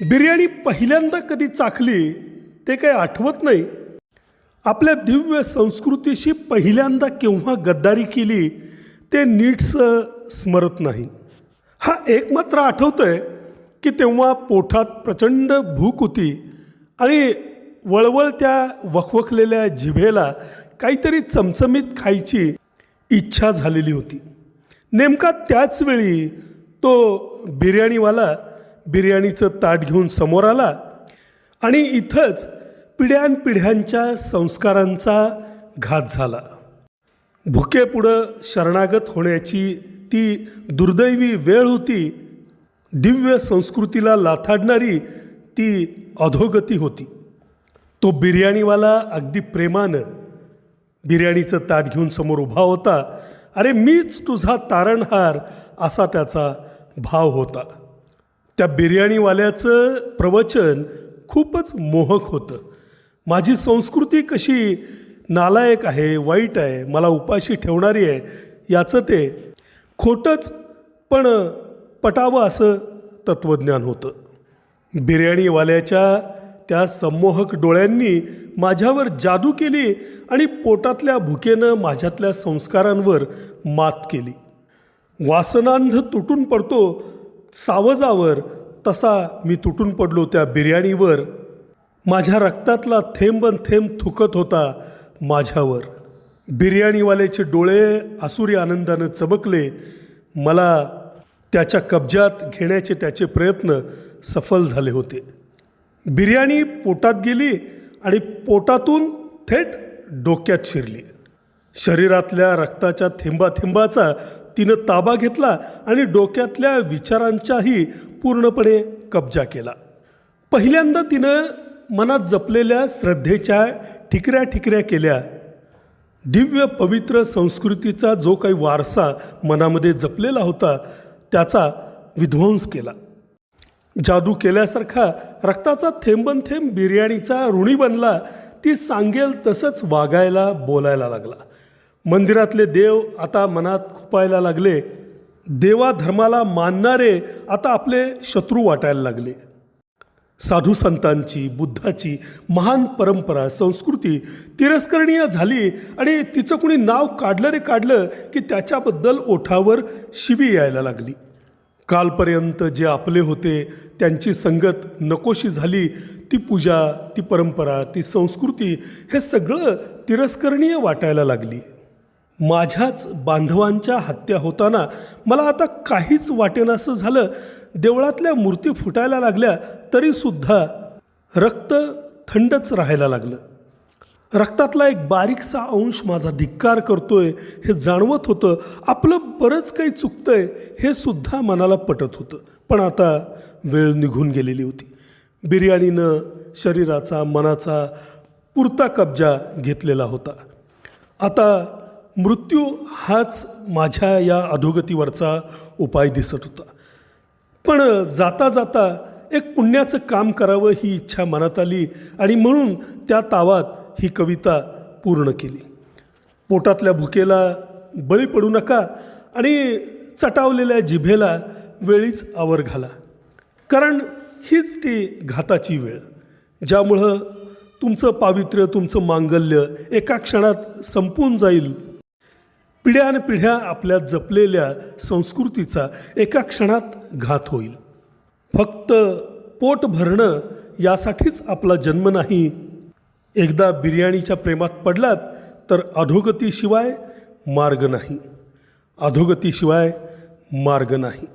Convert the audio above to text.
बिर्याणी पहिल्यांदा कधी चाखली ते काही आठवत नाही. आपल्या दिव्य संस्कृतीशी पहिल्यांदा केव्हा गद्दारी केली ते नीटसं स्मरत नाही. हा एक मात्र आहे की तेव्हा पोटात प्रचंड भूक होती आणि वळवळ त्या वखवखलेल्या जिभेला काहीतरी चमचमीत खायची इच्छा झालेली होती. नेमका त्याच वेळी तो बिर्याणीवाला बिर्याणीचं ताट घेऊन समोर आला आणि इथंच पिढ्यानपिढ्यांच्या संस्कारांचा घात झाला. भुकेपुढं शरणागत होण्याची ती दुर्दैवी वेळ होती. दिव्य संस्कृतीला लाथाडणारी ती अधोगती होती. तो बिर्याणीवाला अगदी प्रेमानं बिर्याणीचं ताट घेऊन समोर उभा होता. अरे मीच तुझा तारणहार असा त्याचा भाव होता. त्या बिर्याणीवाल्याचं प्रवचन खूपच मोहक होतं. माझी संस्कृती कशी नालायक आहे वाईट आहे मला उपाशी ठेवणारी आहे याचं ते खोटंच पण पटावं असं तत्त्वज्ञान होतं. बिर्याणीवाल्याच्या त्या संमोहक डोळ्यांनी माझ्यावर जादू केली आणि पोटातल्या भुकेनं माझ्यातल्या संस्कारांवर मात केली. वासनांध तुटून पडतो सावजावर तसा मी तुटून पडलो त्या बिर्याणीवर. माझ्या रक्तातला थेंब थेंब थुकत होता माझ्यावर. बिर्याणीवाल्याचे डोळे आसुरी आनंदानं चमकले. मला त्याच्या कब्जात घेण्याचे त्याचे प्रयत्न सफल झाले होते. बिर्याणी पोटात गेली आणि पोटातून थेट डोक्यात शिरली. शरीरातल्या रक्ताच्या थेंबाथेंबाचा तिनं ताबा घेतला आणि डोक्यातल्या विचारांचाही पूर्णपणे कब्जा केला. पहिल्यांदा तिनं मनात जपलेल्या श्रद्धेच्या ठिकऱ्या ठिकऱ्या केल्या. दिव्य पवित्र संस्कृतीचा जो काही वारसा मनामध्ये जपलेला होता त्याचा विध्वंस केला. जादू केल्यासारखा रक्ताचा थेंबन थेंब बिर्याणीचा ऋणी बनला ती सांगेल तसंच वागायला बोलायला लागला. मंदिरातले देव आता मनात खुपायला लागले. देवा धर्माला मानणारे आता आपले शत्रू वाटायला लागले. साधू संतांची बुद्धाची महान परंपरा संस्कृती तिरस्करणीय झाली आणि तिचं कुणी नाव काढलं रे काढलं की त्याच्याबद्दल ओठावर शिबी यायला लागली. कालपर्यंत जे आपले होते त्यांची संगत नकोशी झाली. ती पूजा ती परंपरा ती संस्कृती हे सगळं तिरस्करणीय वाटायला लागली. माझ्याच बांधवांच्या हत्या होताना मला आता काहीच वाटेनासं झालं. देवळातल्या मूर्ती फुटायला लागल्या तरीसुद्धा रक्त थंडच राहायला लागलं. रक्तातला एक बारीकसा अंश माझा धिक्कार करतोय हे जाणवत होतं. आपलं बरंच काही चुकतंय हे सुद्धा मनाला पटत होतं. पण आता वेळ निघून गेलेली होती. बिर्याणीनं शरीराचा मनाचा पुरता कब्जा घेतलेला होता. आता मृत्यू हाच माझ्या या अधोगतीवरचा उपाय दिसत होता. पण जाता जाता एक पुण्याचं काम करावं ही इच्छा मनात आली आणि म्हणून त्या तावात ही कविता पूर्ण केली. पोटातल्या भुकेला बळी पडू नका आणि चटावलेल्या जिभेला वेळीच आवर घाला. कारण हीच ती घाताची वेळ ज्यामुळं तुमचं पावित्र्य तुमचं मांगल्य एका क्षणात संपून जाईल पिढ्यानपिढ्या आपल्या जपलेल्या संस्कृतीचा एका क्षणात घात होईल. फक्त पोट भरणं यासाठीच आपला जन्म नाही. एकदा बिर्याणीच्या प्रेमात पडलात तर अधोगतीशिवाय मार्ग नाही. अधोगतीशिवाय मार्ग नाही.